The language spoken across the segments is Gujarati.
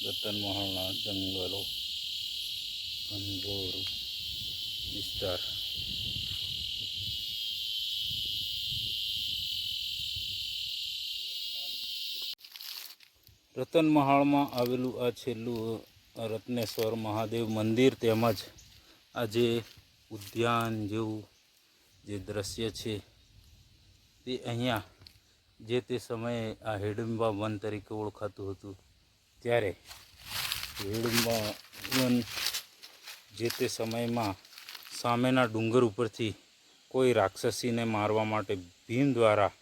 રતનમહાલના જંગલો ઘનઘોર વિસ્તાર રતનમહાલમાં આવેલું આ છેલ્લું રત્નેશ્વર મહાદેવ મંદિર તેમજ આ જે ઉદ્યાન જેવું જે દ્રશ્ય છે, તે અહીંયા જે તે સમયે આ હિડમ્બા વન તરીકે ઓળખાતું હતું. ત્યારે વેળમાં જે તે સમયમાં સામેના ડુંગર ઉપરથી કોઈ રાક્ષસીને મારવા માટે ભીમ દ્વારા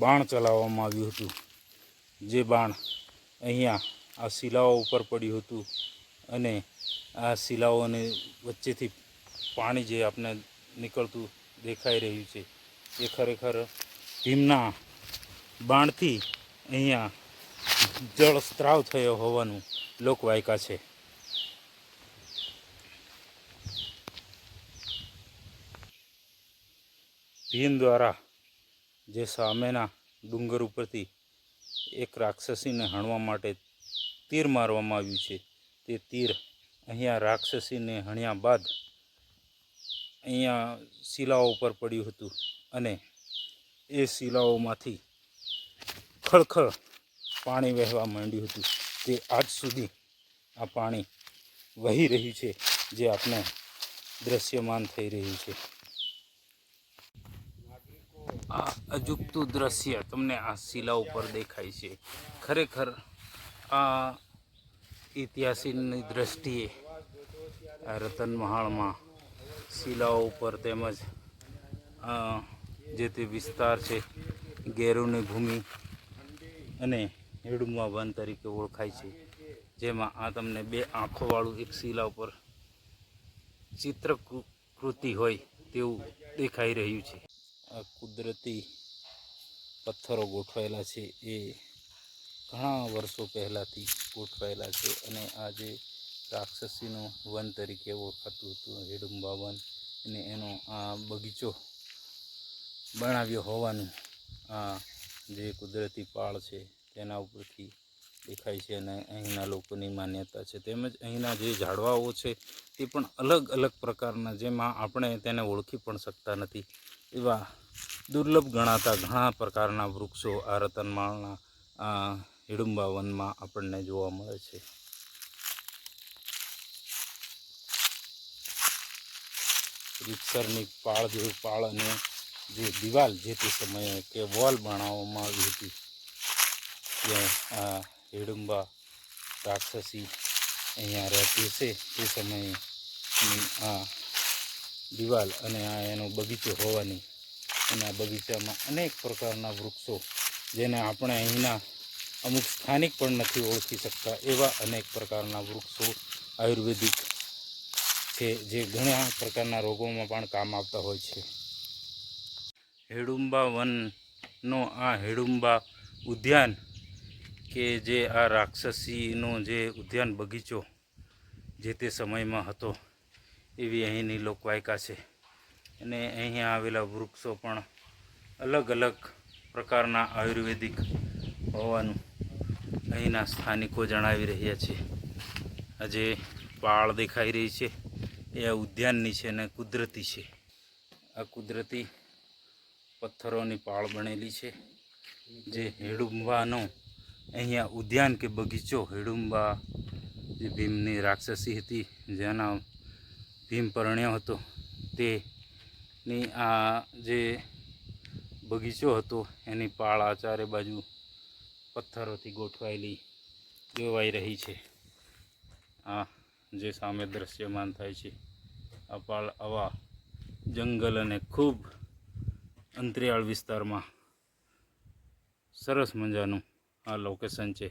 બાણ ચલાવવામાં આવ્યું હતું. જે બાણ અહીંયા આ શિલાઓ ઉપર પડ્યું હતું અને આ શિલાઓને વચ્ચેથી પાણી જે આપણે નીકળતું દેખાઈ રહ્યું છે, એ ખરેખર ભીમના બાણથી અહીંયા જળ સ્ત્રાવ થયો હોવાનું લોકવાયકા છે. ભીમ દ્વારા જે સામેના ડુંગર ઉપરથી એક રાક્ષસીને હણવા માટે તીર મારવામાં આવ્યું છે, તે તીર અહીંયા રાક્ષસીને હણ્યા બાદ અહીંયા શિલાઓ ઉપર પડ્યું હતું અને એ શિલાઓમાંથી ખળખળ પાણી વહેવા માંડ્યું હતું. તે આજ સુધી આ પાણી વહી રહ્યું છે, જે આપણે દ્રશ્યમાન થઈ રહ્યું છે. આ અજુકતું દ્રશ્ય તમને આ શિલા ઉપર દેખાય છે. ખરેખર આ ઇતિહાસની દ્રષ્ટિએ આ રતનમહાલમાં શિલાઓ ઉપર તેમજ જે તે વિસ્તાર છે, ગેરુની ભૂમિ અને હેડુમા વન તરીકે ઓળખાય છે. જેમાં આ તમને બે આંખોવાળું એક શિલા ઉપર ચિત્ર કૃતિ હોય તેવું દેખાઈ રહ્યું છે. આ કુદરતી પથ્થરો ગોઠવાયેલા છે. એ ઘણા વર્ષો પહેલાંથી ગોઠવાયેલા છે અને આ જે રાક્ષસીનું વન તરીકે ઓળખાતું હતું હેડુંબા વન, અને એનો આ બગીચો બનાવ્યો હોવાનું આ જે કુદરતી પાળ છે તેના ઉપરથી દેખાય છે અને અહીંના લોકોની માન્યતા છે. તેમજ અહીંના જે ઝાડવાઓ છે, તે પણ અલગ અલગ પ્રકારના જેમાં આપણે તેને ઓળખી પણ શકતા નથી. એવા દુર્લભ ગણાતા ઘણા પ્રકારના વૃક્ષો આ રતનમાળના હિડુંબા વનમાં આપણને જોવા મળે છે. રીતસરની પાળ જેવી પાળ અને જે દિવાલ જે તે સમયે કે વોલ બનાવવામાં આવી હતી. ત્યાં, આ હિડુંબા રાક્ષસી અહીંયા રહેતી છે તે સમયે આ દિવાલ અને આ એનો બગીચો હોવાની અને આ બગીચામાં અનેક પ્રકારના વૃક્ષો જેને આપણે અહીંના અમુક સ્થાનિક પણ નથી ઓળખી શકતા, એવા અનેક પ્રકારના વૃક્ષો આયુર્વેદિક છે જે ઘણા પ્રકારના રોગોમાં પણ કામ આવતા હોય છે. હેડુંબા વનનો આ હેડુંબા ઉદ્યાન કે જે આ રાક્ષસીનો જે ઉદ્યાન બગીચો જે તે સમયમાં હતો, એવી અહીંની લોકવાયકા છે. અને અહીંયા આવેલા વૃક્ષો પણ અલગ અલગ પ્રકારના આયુર્વેદિક હોવાનું અહીંના સ્થાનિકો જણાવી રહ્યા છે. આજે પાળ દેખાઈ રહી છે. એ આ ઉદ્યાનની છે અને કુદરતી છે. આ કુદરતી પથ્થરોની પાળ બનેલી છે. જે હેડુંબાનો અહીંયા ઉદ્યાન કે બગીચો, હેડુંબા, જે ભીમની રાક્ષસી હતી, જેના ભીમ પરણ્યો હતો, તેની આ જે બગીચો હતો, એની પાળ ચારે બાજુ પથ્થરોથી ગોઠવાયેલી જોવાઈ રહી છે. આ જે સામે દ્રશ્યમાન થાય છે, આ પાળ આવા જંગલ અને ખૂબ અંતરિયાળ વિસ્તારમાં સરસ મજાનું આ લોકેશન છે.